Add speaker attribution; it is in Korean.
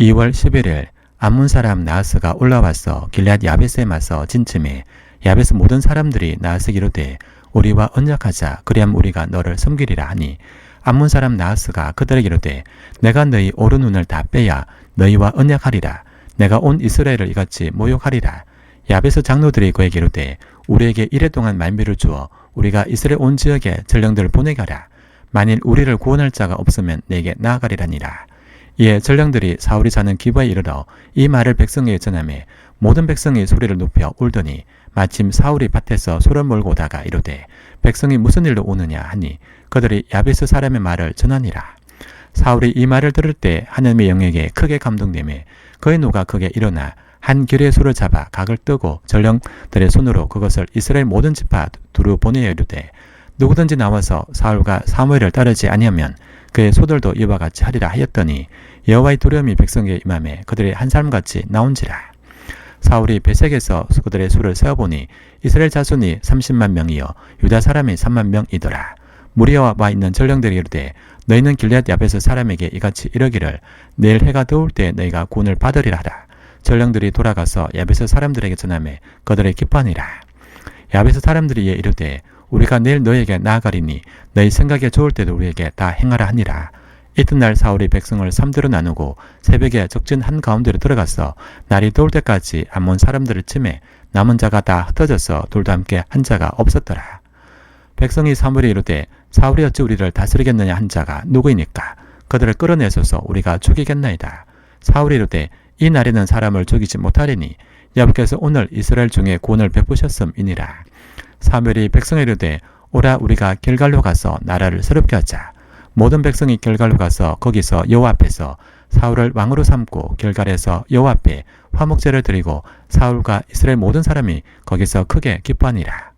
Speaker 1: 2월 11일 암몬 사람 나하스가 올라와서 길앗 야베스에 맞서 진침해 야베스 모든 사람들이 나하스기로 돼 우리와 언약하자 그리함 우리가 너를 섬기리라 하니 암몬 사람 나하스가 그들에게로 돼 내가 너희 오른 눈을 다 빼야 너희와 언약하리라. 내가 온 이스라엘을 이같이 모욕하리라. 야베스 장로들이 그에게로 돼 우리에게 이래 동안 만비를 주어 우리가 이스라엘 온 지역에 전령들을 보내게 하라. 만일 우리를 구원할 자가 없으면 내게 나아가리라니라 이에 전령들이 사울이 사는 기부에 이르러 이 말을 백성에게 전하매 모든 백성이 소리를 높여 울더니 마침 사울이 밭에서 소를 몰고 오다가 이르되 백성이 무슨 일로 오느냐 하니 그들이 야베스 사람의 말을 전하니라. 사울이 이 말을 들을 때 하나님의 영에게 크게 감동되매 그의 노가 크게 일어나 한 길의 소를 잡아 각을 뜨고 전령들의 손으로 그것을 이스라엘 모든 지파 두루 보내어 이르되 누구든지 나와서 사울과 사무엘을 따르지 아니하면 그의 소들도 이와 같이 하리라 하였더니 여호와의 두려움이 백성에게 임함에 그들이 한 사람같이 나온지라. 사울이 베색에서 그들의 수를 세어보니 이스라엘 자손이 30만 명이요 유다 사람이 3만 명이더라. 무리와 있는 전령들이 이르되 너희는 길앗 야베스 사람에게 이같이 이르기를 내일 해가 더울 때 너희가 구원을 받으리라 하라. 전령들이 돌아가서 야베스 사람들에게 전하매 그들의 기뻐하니라. 야베스 사람들이 이르되 우리가 내일 너희에게 나아가리니 너희 생각에 좋을 때도 우리에게 다 행하라 하니라. 이튿날 사울이 백성을 삼대로 나누고 새벽에 적진 한 가운데로 들어가서 날이 더울 때까지 암몬 사람들을 치매 남은 자가 다 흩어져서 둘도 함께 한 자가 없었더라. 백성이 사무엘에 이르되 사울이 어찌 우리를 다스리겠느냐 한 자가 누구이니까 그들을 끌어내소서 우리가 죽이겠나이다. 사울이 이르되 이 날에는 사람을 죽이지 못하리니 여호와께서 오늘 이스라엘 중에 구원을 베푸셨음이니라. 사무엘이 백성에 이르되 오라 우리가 길갈로 가서 나라를 새롭게 하자. 모든 백성이 길갈로 가서 거기서 여호와 앞에서 사울을 왕으로 삼고 길갈에서 여호와 앞에 화목제를 드리고 사울과 이스라엘 모든 사람이 거기서 크게 기뻐하니라.